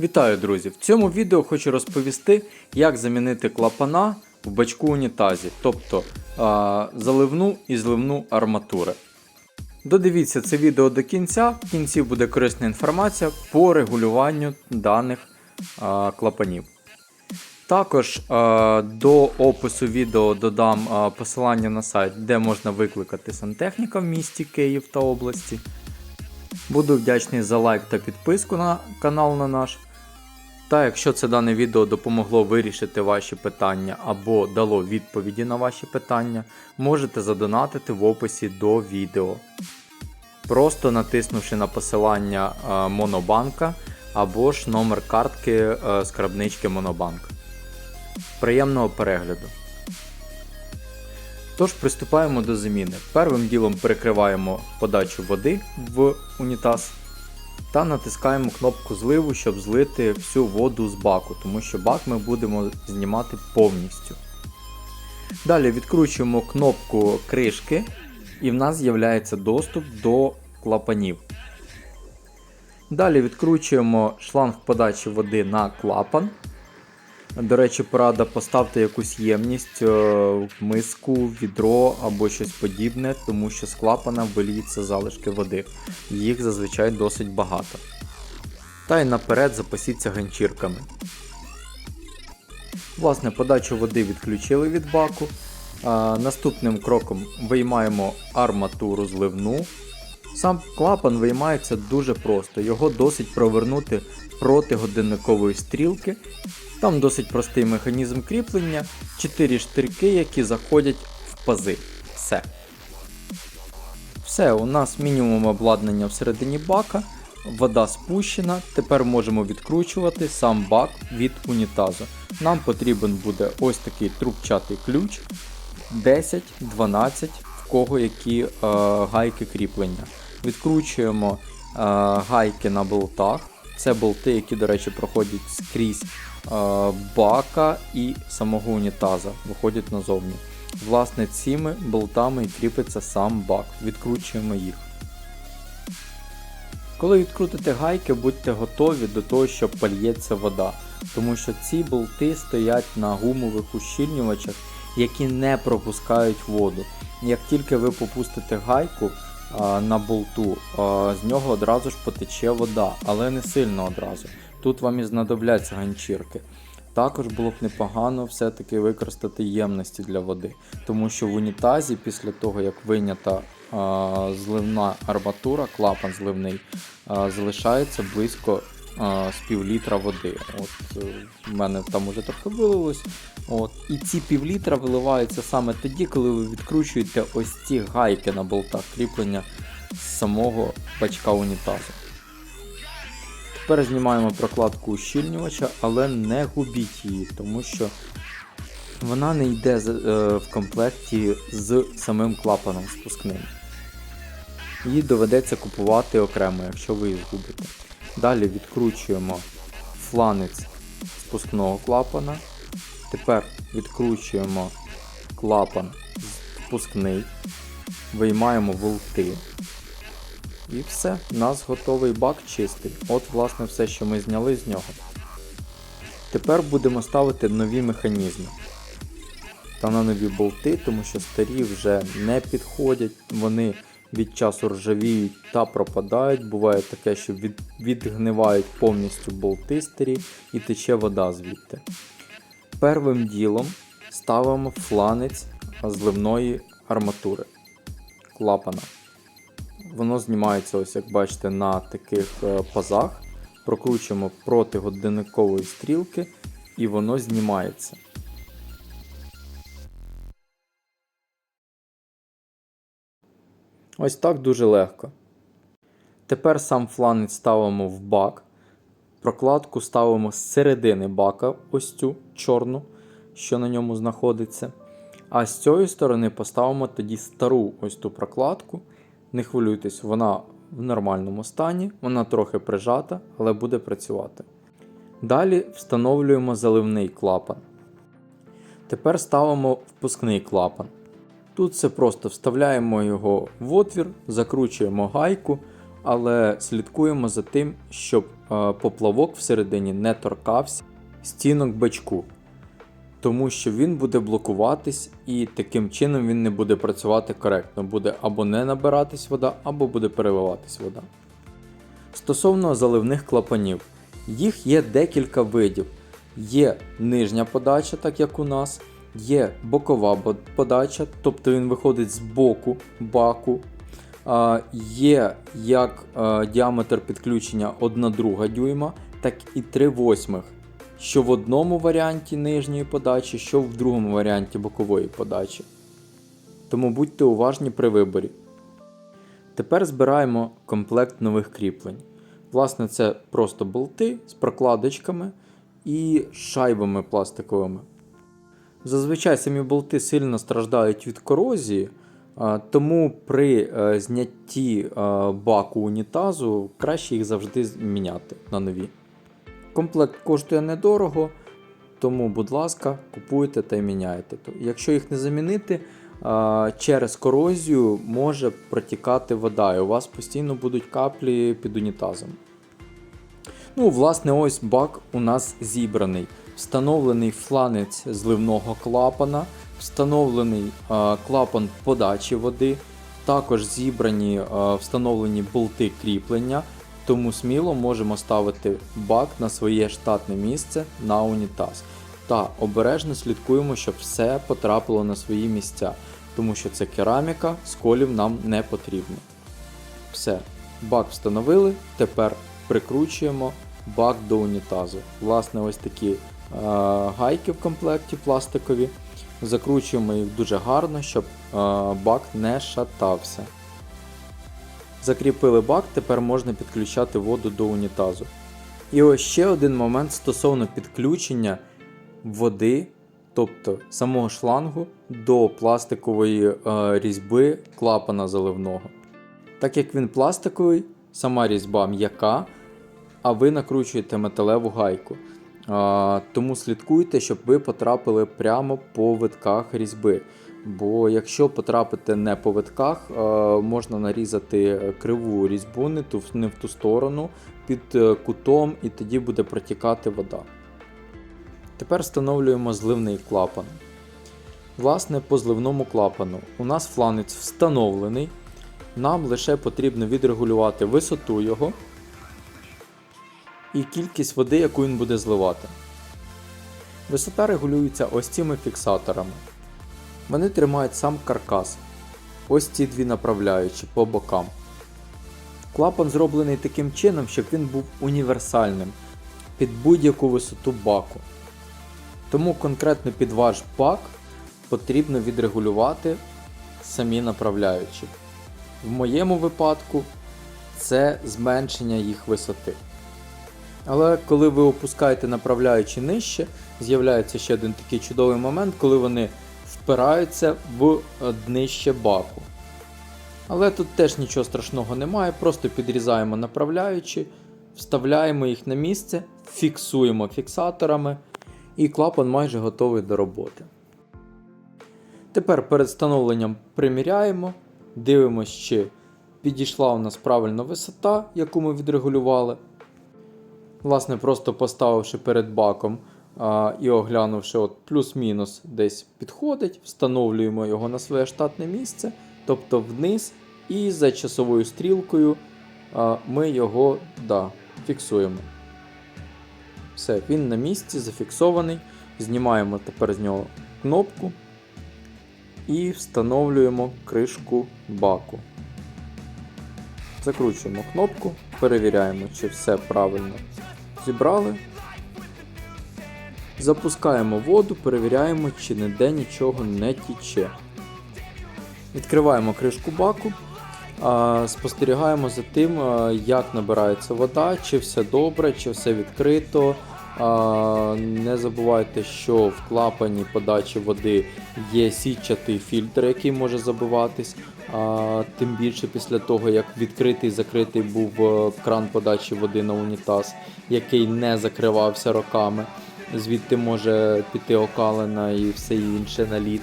Вітаю, друзі! В цьому відео хочу розповісти, як замінити клапана в бачку унітазі, тобто а, заливну і зливну арматури. Додивіться це відео до кінця, в кінці буде корисна інформація по регулюванню даних а, клапанів. Також а, до опису відео додам а, посилання на сайт, де можна викликати сантехніка в місті Київ та області. Буду вдячний за лайк та підписку на канал на наш. Та якщо це дане відео допомогло вирішити ваші питання або дало відповіді на ваші питання, можете задонатити в описі до відео. Просто натиснувши на посилання е, Монобанка або ж номер картки е, скарбнички Монобанк. Приємного перегляду! Тож приступаємо до заміни. Первим ділом перекриваємо подачу води в унітаз та натискаємо кнопку зливу, щоб злити всю воду з баку, тому що бак ми будемо знімати повністю. Далі відкручуємо кнопку кришки і в нас з'являється доступ до клапанів. Далі відкручуємо шланг подачі води на клапан. До речі, порада поставте якусь ємність, е, миску, відро або щось подібне, тому що з клапана виліються залишки води. Їх зазвичай досить багато. Та й наперед запасіться ганчірками. Власне, подачу води відключили від баку. А, наступним кроком виймаємо арматуру зливну. Сам клапан виймається дуже просто, його досить провернути проти годинникової стрілки. Там досить простий механізм кріплення, 4 штирки, які заходять в пази. Все. Все, у нас мінімум обладнання всередині бака, вода спущена. Тепер можемо відкручувати сам бак від унітазу. Нам потрібен буде ось такий трубчатий ключ 10, 12, в кого які е, гайки кріплення. Відкручуємо е, гайки на болтах. Це болти, які, до речі, проходять скрізь е, бака і самого унітаза, виходять назовні. Власне, цими болтами і кріпиться сам бак. Відкручуємо їх. Коли відкрутите гайки, будьте готові до того, що польється вода, тому що ці болти стоять на гумових ущільнювачах, які не пропускають воду. Як тільки ви попустите гайку на болту, з нього одразу ж потече вода, але не сильно одразу. Тут вам і знадобляться ганчірки. Також було б непогано все-таки використати ємності для води, тому що в унітазі, після того як вийнята а, зливна арматура, клапан зливний, а, залишається близько а, з пів літра води. От е, в мене там уже трохи вилилось. От. І ці півлітра виливаються саме тоді, коли ви відкручуєте ось ці гайки на болтах кріплення з самого бачка унітазу. Тепер знімаємо прокладку ущільнювача, але не губіть її, тому що вона не йде е, в комплекті з самим клапаном спускним. Її доведеться купувати окремо, якщо ви її згубите. Далі відкручуємо фланець спускного клапана. Тепер відкручуємо клапан спускний, виймаємо болти. І все, у нас готовий бак чистий. От, власне, все, що ми зняли з нього. Тепер будемо ставити нові механізми та на нові болти, тому що старі вже не підходять, вони від часу ржавіють та пропадають. Буває таке, що від, відгнивають повністю болти старі і тече вода звідти. Первим ділом ставимо фланець зливної арматури клапана. Воно знімається, ось як бачите, на таких е, пазах. Прокручуємо проти годинникової стрілки і воно знімається. Ось так дуже легко. Тепер сам фланець ставимо в бак. Прокладку ставимо з середини бака, ось цю чорну, що на ньому знаходиться. А з цієї сторони поставимо тоді стару ось ту прокладку. Не хвилюйтесь, вона в нормальному стані, вона трохи прижата, але буде працювати. Далі встановлюємо заливний клапан. Тепер ставимо впускний клапан. Тут все просто вставляємо його в отвір, закручуємо гайку, але слідкуємо за тим, щоб поплавок всередині не торкався стінок бачку, тому що він буде блокуватись і таким чином він не буде працювати коректно. Буде або не набиратись вода, або буде переливатись вода. Стосовно заливних клапанів, їх є декілька видів. Є нижня подача, так як у нас, є бокова подача, тобто він виходить з боку баку. Є як е, діаметр підключення 1 друга дюйма, так і 3 восьмих. Що в одному варіанті нижньої подачі, що в другому варіанті бокової подачі. Тому будьте уважні при виборі. Тепер збираємо комплект нових кріплень. Власне, це просто болти з прокладочками і шайбами пластиковими. Зазвичай самі болти сильно страждають від корозії, тому при е, знятті е, баку унітазу краще їх завжди міняти на нові. Комплект коштує недорого, тому, будь ласка, купуйте та міняйте. Якщо їх не замінити, через корозію може протікати вода, і у вас постійно будуть каплі під унітазом. Ну, власне, ось бак у нас зібраний. Встановлений фланець зливного клапана, встановлений клапан подачі води, також зібрані встановлені болти кріплення, тому сміло можемо ставити бак на своє штатне місце на унітаз. Та обережно слідкуємо, щоб все потрапило на свої місця, тому що це кераміка, сколів нам не потрібно. Все, бак встановили, тепер прикручуємо бак до унітазу. Власне, ось такі е, гайки в комплекті пластикові. Закручуємо їх дуже гарно, щоб е, бак не шатався. Закріпили бак, тепер можна підключати воду до унітазу. І ось ще один момент стосовно підключення води, тобто самого шлангу до пластикової е, різьби клапана заливного. Так як він пластиковий, сама різьба м'яка, а ви накручуєте металеву гайку. Тому слідкуйте, щоб ви потрапили прямо по витках різьби. Бо якщо потрапити не по витках, можна нарізати криву різьбу не в ту сторону під е, кутом, і тоді буде протікати вода. Тепер встановлюємо зливний клапан. Власне, по зливному клапану у нас фланець встановлений. Нам лише потрібно відрегулювати висоту його і кількість води, яку він буде зливати. Висота регулюється ось цими фіксаторами. Вони тримають сам каркас. Ось ці дві направляючі по бокам. Клапан зроблений таким чином, щоб він був універсальним під будь-яку висоту баку. Тому конкретно під ваш бак потрібно відрегулювати самі направляючі. В моєму випадку це зменшення їх висоти. Але коли ви опускаєте направляючи нижче, з'являється ще один такий чудовий момент, коли вони впираються в е, днище баку. Але тут теж нічого страшного немає, просто підрізаємо направляючі, вставляємо їх на місце, фіксуємо фіксаторами, і клапан майже готовий до роботи. Тепер перед встановленням приміряємо, дивимося, чи підійшла у нас правильно висота, яку ми відрегулювали. Власне, просто поставивши перед баком а, і оглянувши от плюс-мінус десь підходить, встановлюємо його на своє штатне місце, тобто вниз, і за часовою стрілкою а, ми його да, фіксуємо. Все, він на місці зафіксований. Знімаємо тепер з нього кнопку і встановлюємо кришку баку. Закручуємо кнопку, перевіряємо, чи все правильно зібрали. Запускаємо воду, перевіряємо, чи ніде нічого не тіче. Відкриваємо кришку баку, спостерігаємо за тим, як набирається вода, чи все добре, чи все відкрито. Не забувайте, що в клапані подачі води є сітчатий фільтр, який може забиватись. Тим більше після того, як відкритий і закритий був е, кран подачі води на унітаз, який не закривався роками. Звідти може піти окалина і все інше на лід.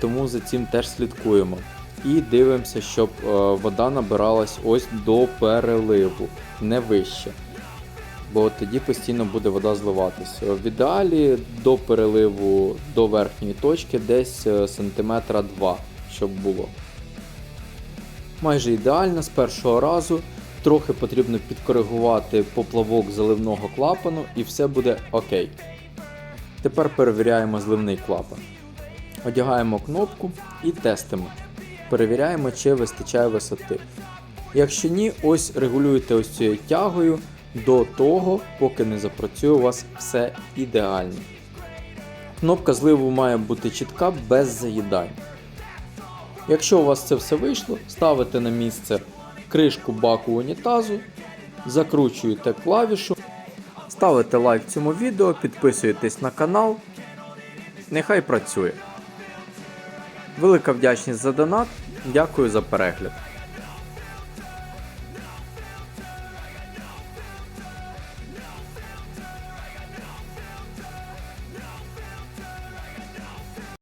Тому за цим теж слідкуємо. І дивимося, щоб е, вода набиралась ось до переливу, не вище. Бо тоді постійно буде вода зливатися. В ідеалі до переливу до верхньої точки десь е, сантиметра 2, щоб було. Майже ідеально з першого разу. Трохи потрібно підкоригувати поплавок заливного клапану і все буде окей. Тепер перевіряємо зливний клапан. Одягаємо кнопку і тестимо. Перевіряємо, чи вистачає висоти. Якщо ні, ось регулюєте ось цією тягою до того, поки не запрацює у вас все ідеально. Кнопка зливу має бути чітка без заїдань. Якщо у вас це все вийшло, ставите на місце кришку баку унітазу, закручуєте клавішу, ставите лайк цьому відео, підписуєтесь на канал. Нехай працює. Велика вдячність за донат. Дякую за перегляд.